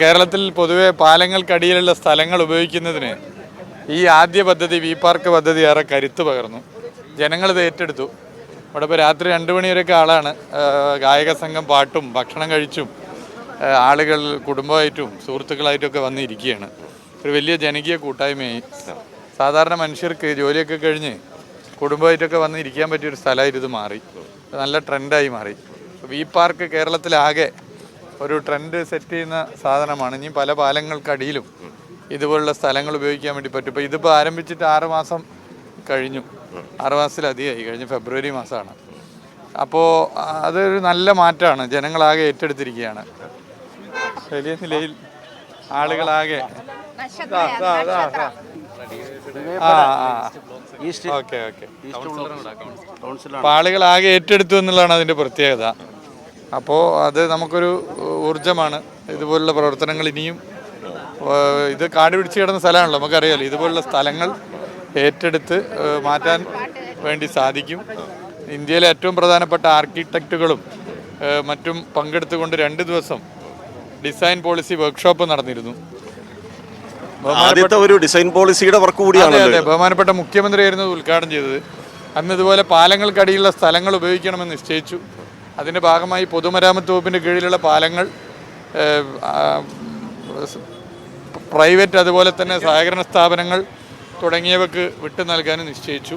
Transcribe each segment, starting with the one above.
കേരളത്തിൽ പൊതുവെ പാലങ്ങൾക്കടിയിലുള്ള സ്ഥലങ്ങൾ ഉപയോഗിക്കുന്നതിന് ഈ ആദ്യ പദ്ധതി വി പാർക്ക് പദ്ധതി ഏറെ കരുത്ത് പകർന്നു. ജനങ്ങൾ ഇത് ഏറ്റെടുത്തു. ഇവിടെ ഇപ്പോൾ രാത്രി രണ്ട് മണിവരെയൊക്കെ ആളാണ്. ഗായക സംഘം പാട്ടും ഭക്ഷണം കഴിച്ചും ആളുകൾ കുടുംബമായിട്ടും സുഹൃത്തുക്കളായിട്ടുമൊക്കെ വന്നിരിക്കുകയാണ്. ഒരു വലിയ ജനകീയ കൂട്ടായ്മയായി. സാധാരണ മനുഷ്യർക്ക് ജോലിയൊക്കെ കഴിഞ്ഞ് കുടുംബമായിട്ടൊക്കെ വന്ന് ഇരിക്കാൻ പറ്റിയൊരു സ്ഥലമായിട്ട് ഇത് മാറി. നല്ല ട്രെൻഡായി മാറി. വി പാർക്ക് കേരളത്തിലാകെ ഒരു ട്രെൻഡ് സെറ്റ് ചെയ്യുന്ന സാധനമാണ്. ഇനി പല പാലങ്ങൾക്കടിയിലും ഇതുപോലുള്ള സ്ഥലങ്ങൾ ഉപയോഗിക്കാൻ വേണ്ടി പറ്റും. ഇപ്പോൾ ഇതിപ്പോൾ ആരംഭിച്ചിട്ട് ആറ് മാസം കഴിഞ്ഞു. ആറ് മാസത്തിലധികമായി. കഴിഞ്ഞ ഫെബ്രുവരി മാസമാണ്. അപ്പോൾ അതൊരു നല്ല മാറ്റമാണ്. ജനങ്ങളാകെ ഏറ്റെടുത്തിരിക്കുകയാണ്. വലിയ നിലയിൽ ആളുകളാകെ. ആളുകളാകെ ഏറ്റെടുത്തു എന്നുള്ളതാണ് അതിന്റെ പ്രത്യേകത. അപ്പോൾ അത് നമുക്കൊരു ഊർജമാണ്. ഇതുപോലുള്ള പ്രവർത്തനങ്ങൾ ഇനിയും ഇത് കാട് പിടിച്ച് കിടന്ന സ്ഥലമാണല്ലോ നമുക്കറിയാലോ. ഇതുപോലുള്ള സ്ഥലങ്ങൾ ഏറ്റെടുത്ത് മാറ്റാൻ വേണ്ടി സാധിക്കും. ഇന്ത്യയിലെ ഏറ്റവും പ്രധാനപ്പെട്ട ആർക്കിടെക്റ്റുകളും മറ്റും പങ്കെടുത്തുകൊണ്ട് രണ്ട് ദിവസം ഡിസൈൻ പോളിസി വർക്ക്ഷോപ്പ് നടന്നിരുന്നു. ആദ്യത്തെ ഒരു ഡിസൈൻ പോളിസിയുടെ വർക്ക് അതെ അതെ. ബഹുമാനപ്പെട്ട മുഖ്യമന്ത്രിയായിരുന്നു ഉദ്ഘാടനം ചെയ്തത്. അന്ന് ഇതുപോലെ പാലങ്ങൾക്കടിയിലുള്ള സ്ഥലങ്ങൾ ഉപയോഗിക്കണമെന്ന് നിശ്ചയിച്ചു. അതിന്റെ ഭാഗമായി പൊതുമരാമത്ത് വകുപ്പിന്റെ കീഴിലുള്ള പാലങ്ങൾ പ്രൈവറ്റ് അതുപോലെ തന്നെ സഹകരണ സ്ഥാപനങ്ങൾ തുടങ്ങിയവക്ക് വിട്ടു നൽകാനും നിശ്ചയിച്ചു.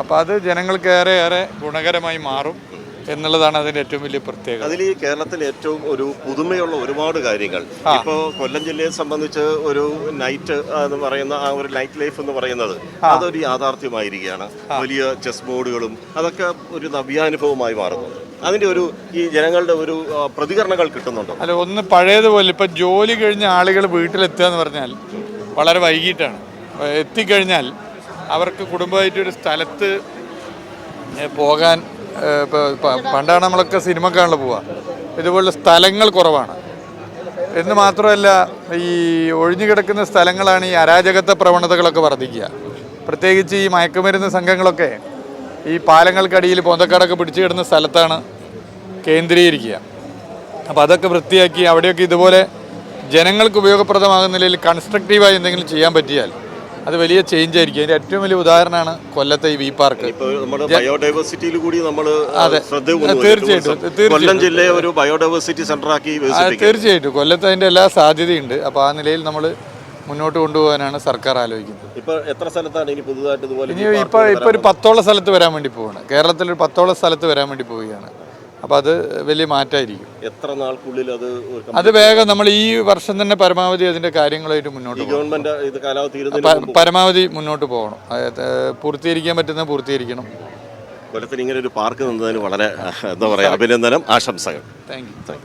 അപ്പോൾ അത് ജനങ്ങൾക്ക് ഏറെ ഏറെ ഗുണകരമായി മാറും. എന്നുള്ളതാണ് അതിന്റെ ഏറ്റവും വലിയ പ്രത്യേകത. അതിൽ ഈ കേരളത്തിൽ ഏറ്റവും ഒരു പുതുമയുള്ള ഒരുപാട് കാര്യങ്ങൾ. ഇപ്പോ കൊല്ലം ജില്ലയെ സംബന്ധിച്ച് ഒരു നൈറ്റ് എന്ന് പറയുന്ന ആ ഒരു നൈറ്റ് ലൈഫ് എന്ന് പറയുന്നത് അതൊരു യാഥാർത്ഥ്യമായിരിക്കുകയാണ്. വലിയ ചെസ് ബോർഡുകളും അതൊക്കെ ഒരു നവ്യാനുഭവമായി മാറുന്നു. അതിന്റെ ഒരു ഈ ജനങ്ങളുടെ ഒരു പ്രതികരണങ്ങൾ കിട്ടുന്നുണ്ടോ? അല്ല ഒന്ന് പഴയതുപോലെ ഇപ്പം ജോലി കഴിഞ്ഞ ആളുകൾ വീട്ടിലെത്തുക എന്ന് പറഞ്ഞാൽ വളരെ വൈകിട്ടാണ്. എത്തിക്കഴിഞ്ഞാൽ അവർക്ക് കുടുംബമായിട്ട് ഒരു സ്ഥലത്ത് പോകാൻ പണ്ടാണ് നമ്മളൊക്കെ സിനിമ കാണാൻ പോവുക ഇതുപോലെ സ്ഥലങ്ങൾ കുറവാണ്. എന്ന് മാത്രമല്ല ഈ ഒഴിഞ്ഞു കിടക്കുന്ന സ്ഥലങ്ങളാണ് ഈ അരാജകത്വ പ്രവണതകളൊക്കെ വർദ്ധിക്കുക. പ്രത്യേകിച്ച് ഈ മയക്കുമരുന്ന് സംഘങ്ങളൊക്കെ ഈ പാലങ്ങൾക്കടിയിൽ പൊന്തക്കാടൊക്കെ പിടിച്ചു കിടന്ന സ്ഥലത്താണ് കേന്ദ്രീകരിക്കുക. അപ്പോൾ അതൊക്കെ വൃത്തിയാക്കി അവിടെയൊക്കെ ഇതുപോലെ ജനങ്ങൾക്ക് ഉപയോഗപ്രദമാകുന്ന നിലയിൽ കൺസ്ട്രക്റ്റീവായി എന്തെങ്കിലും ചെയ്യാൻ പറ്റിയാൽ അത് വലിയ ചേഞ്ച് ആയിരിക്കും. അതിന്റെ ഏറ്റവും വലിയ ഉദാഹരണമാണ് കൊല്ലത്തെ ഈ വി പാർക്ക് ബയോഡൈവേഴ്സിറ്റിയിൽ കൂടി നമ്മൾ. തീർച്ചയായിട്ടും, ഒരു തീർച്ചയായിട്ടും. കൊല്ലം ജില്ലയെ ഒരു ബയോഡൈവേഴ്സിറ്റി സെന്റർ ആക്കി തീർച്ചയായിട്ടും. കൊല്ലത്ത് അതിന്റെ എല്ലാ സാധ്യതയുണ്ട്. അപ്പോൾ ആ നിലയിൽ നമ്മൾ മുന്നോട്ട് കൊണ്ടുപോകാനാണ് സർക്കാർ ആലോചിക്കുന്നത്. ഇപ്പൊ എത്ര സ്ഥലത്താണ് ഇനി പുതുതായിട്ട് ഇതുപോലെ ഇനി ഇപ്പോൾ ഇപ്പോൾ ഒരു പത്തോളം സ്ഥലത്ത് വരാൻ വേണ്ടി പോവാണ്. കേരളത്തിൽ ഒരു പത്തോളം സ്ഥലത്ത് വരാൻ വേണ്ടി പോവുകയാണ്. അപ്പോൾ അത് വലിയ മാറ്റമായിരിക്കും. എത്ര നാൾക്കുള്ളിൽ അത് അത് വേഗം നമ്മൾ ഈ വർഷം തന്നെ പരമാവധി അതിന്റെ കാര്യങ്ങളായിട്ട് മുന്നോട്ട് കാലാവധി പരമാവധി മുന്നോട്ട് പോകണം. പൂർത്തീകരിക്കാൻ പറ്റുന്ന പൂർത്തീകരിക്കണം. കൊല്ലത്തിന് ഇങ്ങനെ ഒരു പാർക്ക് നിന്നതിന് വളരെ എന്താ പറയുക അഭിനന്ദനം ആശംസകൾ. Thank you. Thank you.